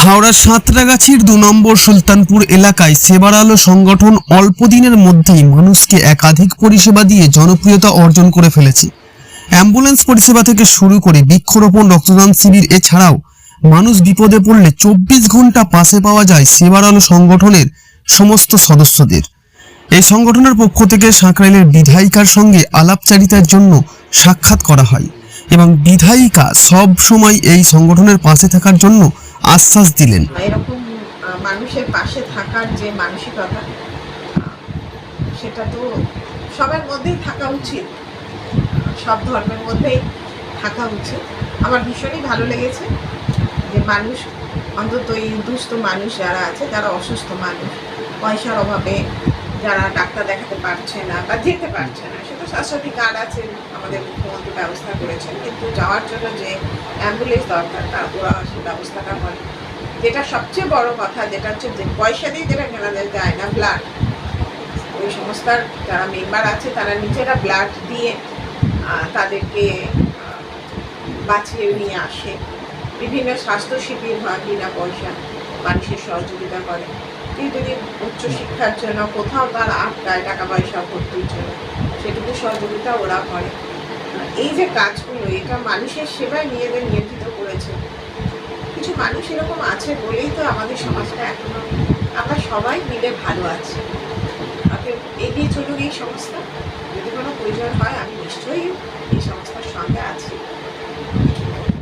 হাওড়ার সাঁতরাগাছির দু নম্বর সুলতানপুর এলাকায় সেবার আলো সংগঠন অল্প দিনের মধ্যেই মানুষকে একাধিক পরিষেবা দিয়ে জনপ্রিয়তা অর্জন করে ফেলেছে। অ্যাম্বুলেন্স পরিষেবা থেকে শুরু করে বৃক্ষরোপণ, রক্তদান শিবির, এছাড়াও মানুষ বিপদে পড়লে চব্বিশ ঘণ্টা পাশে পাওয়া যায় সেবার আলো সংগঠনের সমস্ত সদস্যদের। এই সংগঠনের পক্ষ থেকে সাঁকরাইলের বিধায়িকার সঙ্গে আলাপচারিতার জন্য সাক্ষাৎ করা হয় এবং বিধায়িকা সব সময় এই সংগঠনের পাশে থাকার জন্য আশ্বাস দিলেন। এরকম মানুষের পাশে থাকার যে মানসিকতা সেটা তো সবার মধ্যেই থাকা উচিত। সব ধর্মের মধ্যেই থাকা উচিত। আমার ভীষণই ভালো লেগেছে যে মানুষ, অন্তত এই দুস্থ মানুষ যারা আছে, যারা অসুস্থ মানুষ, পয়সার অভাবে যারা ডাক্তার দেখাতে পারছে না বা যেতে পারছে না সেটা স্বাস্থ্যসাথী কার্ড আছে আমাদের ব্যবস্থা করেছেন, কিন্তু যাওয়ার জন্য যে অ্যাম্বুলেন্স দরকার তার ওরা সে ব্যবস্থাটা করে। যেটা সবচেয়ে বড় কথা, যেটা হচ্ছে যে পয়সা দিয়ে যেটা কেনা যায় না ব্লাড ওই সংস্থার যারা মেম্বার আছে, তারা নিজেরা ব্লাড দিয়ে তাদেরকে বাঁচিয়ে নিয়ে আসে। বিভিন্ন স্বাস্থ্য শিবির হয়, বিনা পয়সা মানুষের সহযোগিতা করে। কেউ যদি উচ্চশিক্ষার জন্য কোথাও তার আটকায় টাকা পয়সা ভর্তির জন্য, সেটুকু সহযোগিতা ওরা করে। এই যে কাজগুলো, এটা মানুষের সেবায় নিজেদের নিয়োজিত করেছে। কিছু মানুষ এরকম আছে বলেই তো আমাদের সমাজটা এখনও, আমরা সবাই মিলে ভালো আছি। আপনি এগিয়ে চলুন এই সংস্থা। যদি কোনো প্রয়োজন হয়, আমি নিশ্চয়ই